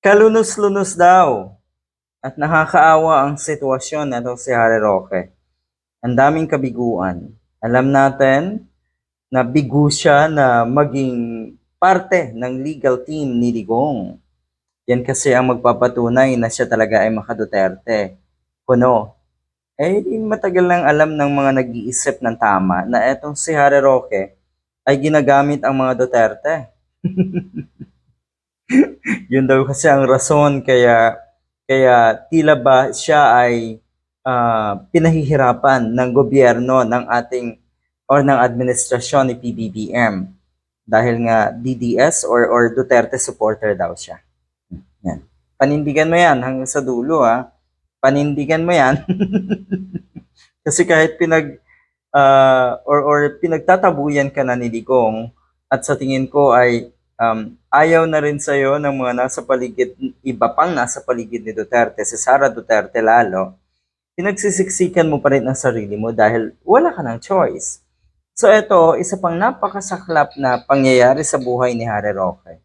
Kalunos-lunos daw at nakakaawa ang sitwasyon na si Harry Roque. Ang daming kabiguan. Alam natin na bigo siya na maging parte ng legal team ni Digong. Yan kasi ang magpapatunay na siya talaga ay makaduterte. Kuno, eh matagal nang alam ng mga nag-iisip ng tama na etong si Harry Roque ay ginagamit ang mga Duterte. Yun daw kasi ang rason kaya kaya tila ba siya ay ah, pinahihirapan ng gobyerno ng ating or ng administrasyon ni PBBM dahil nga DDS or or Duterte supporter daw siya. Yan. Panindigan mo yan hanggang sa dulo ha. Panindigan mo yan. Kasi kahit pinag ah, or or pinagtatabuyan ka na ni Digong at sa tingin ko ay um, ayaw na rin sa'yo ng mga nasa paligid, iba pang nasa paligid ni Duterte, si Sara Duterte lalo, pinagsisiksikan mo pa rin ang sarili mo dahil wala ka ng choice. So ito, isa pang napakasaklap na pangyayari sa buhay ni Harry Roque.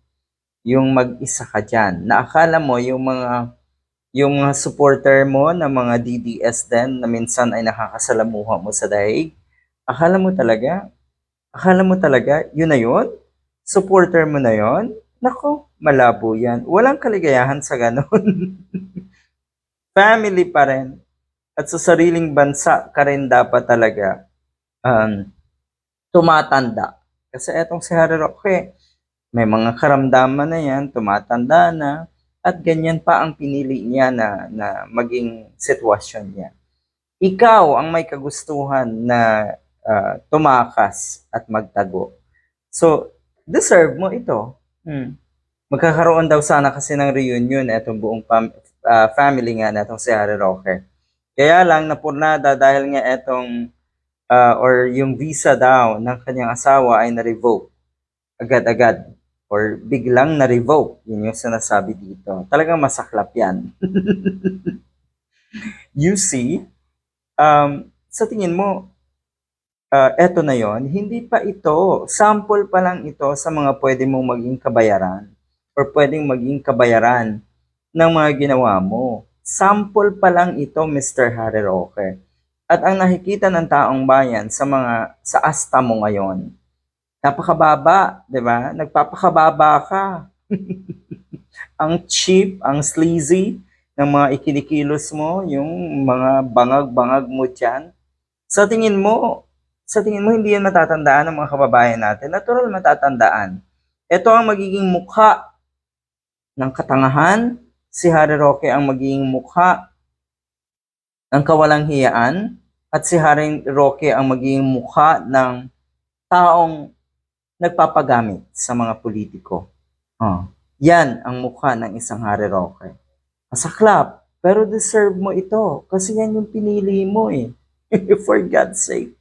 Yung mag-isa ka dyan, na akala mo yung mga yung mga supporter mo na mga DDS din na minsan ay nakakasalamuha mo sa daig, akala mo talaga, akala mo talaga, yun na yun? Supporter mo na yun? Nako, malabo yan. Walang kaligayahan sa ganun. Family pa rin. At sa sariling bansa ka rin dapat talaga um, tumatanda. Kasi etong si Harry Roque, may mga karamdaman na yan, tumatanda na, at ganyan pa ang pinili niya na, na maging sitwasyon niya. Ikaw ang may kagustuhan na ah, tumakas at magtago. So, deserve mo ito. Hmm. Magkakaroon daw sana kasi ng reunion etong buong pam- ah, family nga na itong si Harry Roque. Kaya lang napurnada dahil nga etong ah, or yung visa daw ng kanyang asawa ay na-revoke agad-agad or biglang na-revoke. Yun yung sinasabi dito. Talagang masaklap yan. you see, um, sa tingin mo, ah, eto na yon hindi pa ito, sample pa lang ito sa mga pwede mong maging kabayaran or pwedeng maging kabayaran ng mga ginawa mo. Sample pa lang ito, Mr. Harry Roque. At ang nakikita ng taong bayan sa mga sa asta mo ngayon, napakababa, 'di ba? Nagpapakababa ka. ang cheap, ang sleazy ng mga ikinikilos mo, yung mga bangag-bangag mo diyan. Sa tingin mo, sa tingin mo hindi yan matatandaan ng mga kababayan natin. Natural matatandaan. Ito ang magiging mukha ng katangahan. Si Harry Roque ang magiging mukha ng kawalang hiyaan at si Harry Roque ang magiging mukha ng taong nagpapagamit sa mga politiko. Oh, yan ang mukha ng isang Harry Roque. Masaklap, pero deserve mo ito kasi yan yung pinili mo eh. For God's sake.